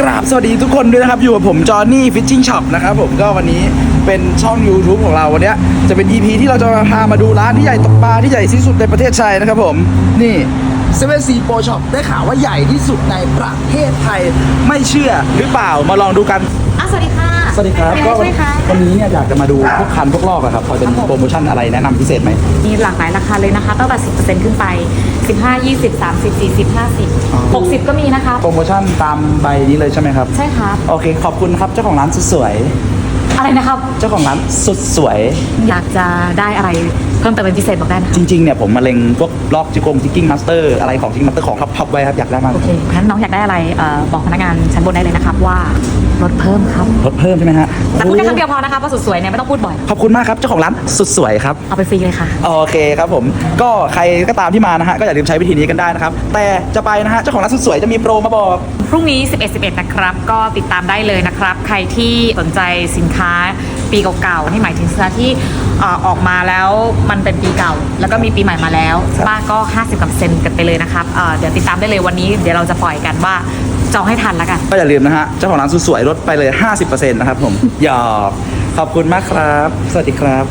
กราบสวัสดีทุกคนด้วยนะครับ อยู่กับผมจอห์นนี่ฟิชชิ่งช็อปนะครับผมก็วันนี้เป็นช่อง YouTube ของเราวันนี้จะเป็น EP ที่เราจะพามาดูร้านที่ใหญ่ตกปลาที่ใหญ่ที่สุดในประเทศไทยนะครับผมนี่เซเว่นซีโปรช็อปได้ข่าวว่าใหญ่ที่สุดในประเทศไทย ไม่เชื่อหรือเปล่ามาลองดูกันอะสวัสดีค่ะ สวัสดีครับมีก็อะไรช่วยคะวันนี้เนี่ยอยากจะมาดูพวกคันพวกลอกอะครับพอจะมีโปรโมชั่นอะไรแนะนำพิเศษไหมมีหลากหลายราคาเลยนะคะตั้งแต่10%ขึ้นไป 15 20 30 40 50 60 ก็มีนะคะ โปรโมชั่นตามใบนี้เลยใช่ไหมครับ ใช่ครับ โอเค ขอบคุณครับเจ้าของร้านสุดสวย อะไรนะครับ เจ้าของร้านสุดสวย อยากจะได้อะไรเพิ่มเติมเป็นพิเศษบอกได้นะคะจริงๆเนี่ยผมมาเล็งพวกลอกจิกงจิกกิ้งมาสเตอร์อะไรของจิกมาสเตอร์ของท็อปท็อปไว้ครับอยากได้มากโอเคงั้นน้องอยากได้อะไรเอ่อบอกพนักงานชั้นบนได้เลยนะครับว่าลดเพิ่มครับลดเพิ่มใช่ไหมฮะแต่พูดแค่ครั้งเดียวพอนะคะเพราะสุดสวยเนี่ยไม่ต้องพูดบ่อย ขอบคุณมากครับเจ้าของร้านสุดสวยครับ เอาไปฟรีเลยค่ะ โอเคครับผม ก็ใครก็ตามที่มานะฮะก็อย่าลืมใช้วิธีนี้กันได้นะครับ แต่จะไปนะฮะเจ้าของร้านสุดสวยจะมีโปรมาบอก พรุ่งนี้ 11 11 นะครับ ก็ติดตามได้เลยนะครับ ใครที่สนใจสินค้าปีเก่าๆนี่หมายถึงสินค้าที่เอ่อออกมาแล้วมันเป็นปีเก่า แล้วก็มีปีใหม่มาแล้วครับบ้านก็ 50กับเซนกันไปเลยนะครับเอ่อเดี๋ยวติดตามได้เลยวันนี้เดี๋ยวเราจะปล่อยกันว่าจองให้ทันแล้วกัน ก็อย่าลืมนะฮะ เจ้าของร้านสุดสวยลดไปเลย 50%นะครับผมหยอกขอบคุณมากครับ สวัสดีครับ